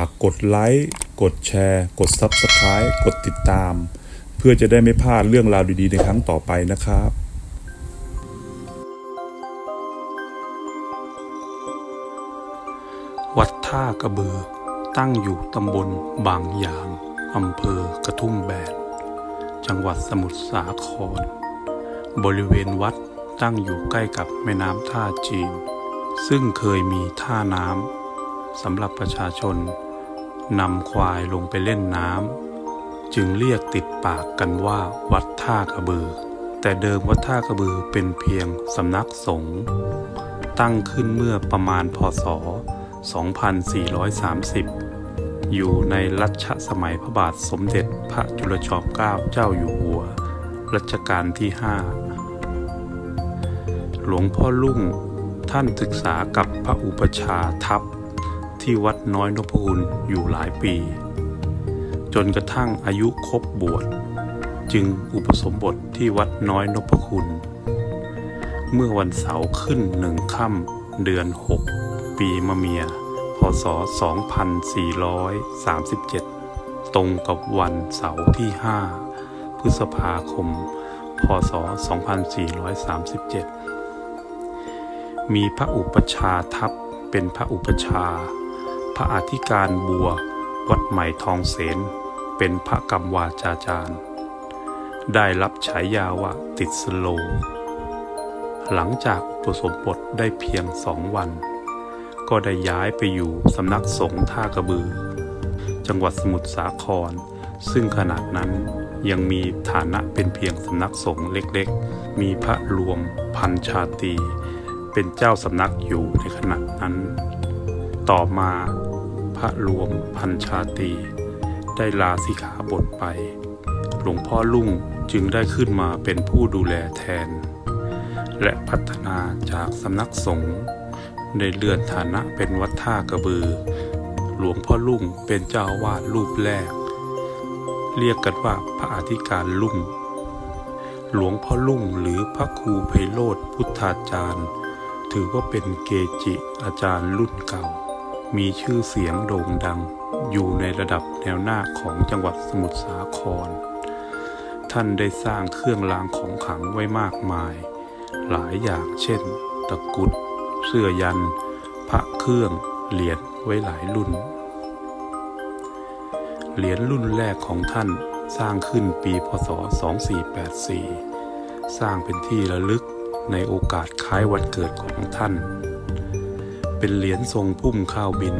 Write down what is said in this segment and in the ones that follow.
ากกดไลค์ กดแชร์ กด Subscribe กดติดตาม เพื่อจะได้ไม่พลาดเรื่องราวดีๆ ในครั้งต่อไปนะครับวัดท่ากระเบือ ตั้งอยู่ตำบลบางยาง อำเภอกระทุ่มแบน จังหวัดสมุทรสาคร บริเวณวัดตั้งอยู่ใกล้กับแม่น้ำท่าจีน ซึ่งเคยมีท่าน้ำสำหรับประชาชน นำควายลงไปเล่นน้ำจึงเรียกติดปากกันว่าวัดท่ากระบือ แต่เดิมวัดท่ากระบือเป็นเพียงสำนักสงฆ์ตั้งขึ้นเมื่อประมาณพศ 2430 อยู่ในรัชสมัยพระบาทสมเด็จพระจุลจอมเกล้าเจ้าอยู่หัว รัชกาลที่ 5 หลวงพ่อลุ่งท่านศึกษากับพระอุปชาทัพ ที่วัดน้อยนพคุณอยู่หลายปี จนกระทั่งอายุครบบวช จึงอุปสมบทที่วัดน้อยนพคุณ เมื่อวันเสาร์ขึ้นหนึ่งค่ำเดือน 6 ปีมะเมีย พศ 2437 ตรงกับวันเสาร์ที่ 5 พฤษภาคม พศ 2437 มีพระอุปชาทัพเป็นพระอุปชา พระอธิการบัว วัดใหม่ทองเสน เป็นพระกรรมวาจาจารย์ ได้รับฉายาว่าติดสโล หลังจากอุปสมบทได้เพียงสองวัน ก็ได้ย้ายไปอยู่สำนักสงฆ์ท่ากระบือ จังหวัดสมุทรสาคร ซึ่งขนาดนั้นยังมีฐานะเป็นเพียงสำนักสงฆ์เล็กๆ มีพระรวมพันชาตี เป็นเจ้าสำนักอยู่ในขณะนั้น ต่อมา ระรวมพันชาตี ได้ลาสิกขาบทไป หลวงพ่อลุ่งจึงได้ขึ้นมาเป็นผู้ดูแลแทน และพัฒนาจากสำนักสงฆ์ได้เลื่อนฐานะเป็นวัดท่ากระบือ หลวงพ่อลุ่งเป็นเจ้าวาสรูปแรก เรียกกันว่าพระอธิการลุ่ง หลวงพ่อลุ่งหรือพระครูไพโรธพุทธาจารย์ ถือว่าเป็นเกจิอาจารย์รุ่นเก่า มีชื่อเสียงโด่งดัง อยู่ในระดับแนวหน้าของจังหวัดสมุทรสาคร ท่านได้สร้างเครื่องรางของขลังไว้มากมาย หลายอย่างเช่น ตะกุด เสื้อยัน พระเครื่อง เหรียญไว้หลายรุ่น เหรียญรุ่นแรกของท่านสร้างขึ้นปีพศ 2484 สร้างเป็นที่ระลึกในโอกาสคล้ายวันเกิดของท่าน เป็นเหรียญทรงพุ่มข้าวบิน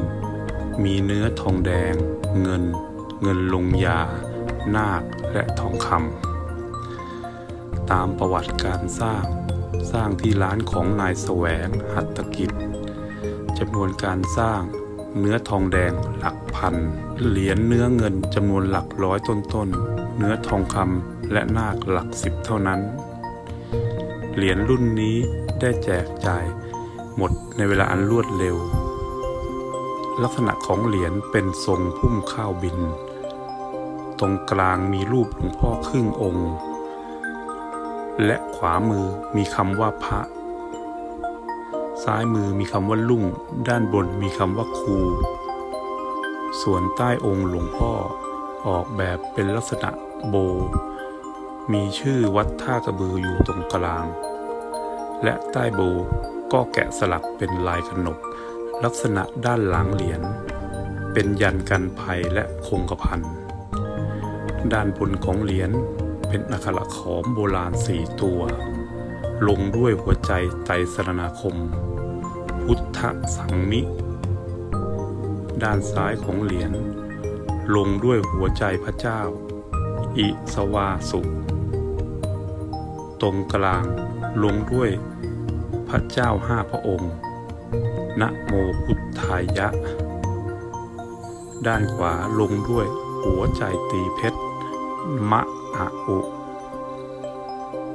มีเนื้อทองแดง เงิน เงินลงยา นาคและทองคำตามประวัติการสร้าง สร้างที่ร้านของนายแสวงหัตถกิจจำนวนการสร้างเนื้อทองแดงหลักพัน เหรียญเนื้อเงินจำนวนหลักร้อยต้นๆ เนื้อทองคำและนาคหลักสิบเท่านั้น เหรียญรุ่นนี้ได้แจกจ่าย หมดในเวลาอันรวดเร็ว ลักษณะของเหรียญเป็นทรงพุ่มข้าวบิน ตรงกลางมีรูปหลวงพ่อครึ่งองค์ และขวามือมีคำว่าพระ ซ้ายมือมีคำว่าลุ่ง ด้านบนมีคำว่าครู ส่วนใต้องค์หลวงพ่อออกแบบเป็นลักษณะโบ มีชื่อวัดท่ากระบืออยู่ตรงกลาง และใต้โบ ก็แกะสลักเป็นลายขนบลักษณะด้านหลังเหรียญเป็นยันกันภัยและคงกระพันด้านบนของเหรียญเป็นอักขระขอมโบราณสี่ตัว ลงด้วยหัวใจไตรสรณาคม พุทธสังมิ ด้านซ้ายของเหรียญลงด้วยหัวใจพระเจ้า อิสวาสุ ตรงกลางลงด้วย ระเจ้าห้าพระองค์ นะโมพุทธายะ ด้านขวาลงด้วยหัวใจตีเพชร มะอะอุ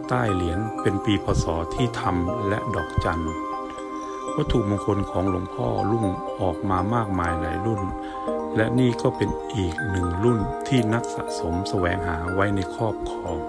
ใต้เหรียญเป็นปีพศที่ทำและดอกจันทร์วัตถุมงคลของหลวงพ่อรุ่งออกมามากมายหลายรุ่น และนี่ก็เป็นอีกหนึ่งรุ่นที่นักสะสมแสวงหาไว้ในครอบครอง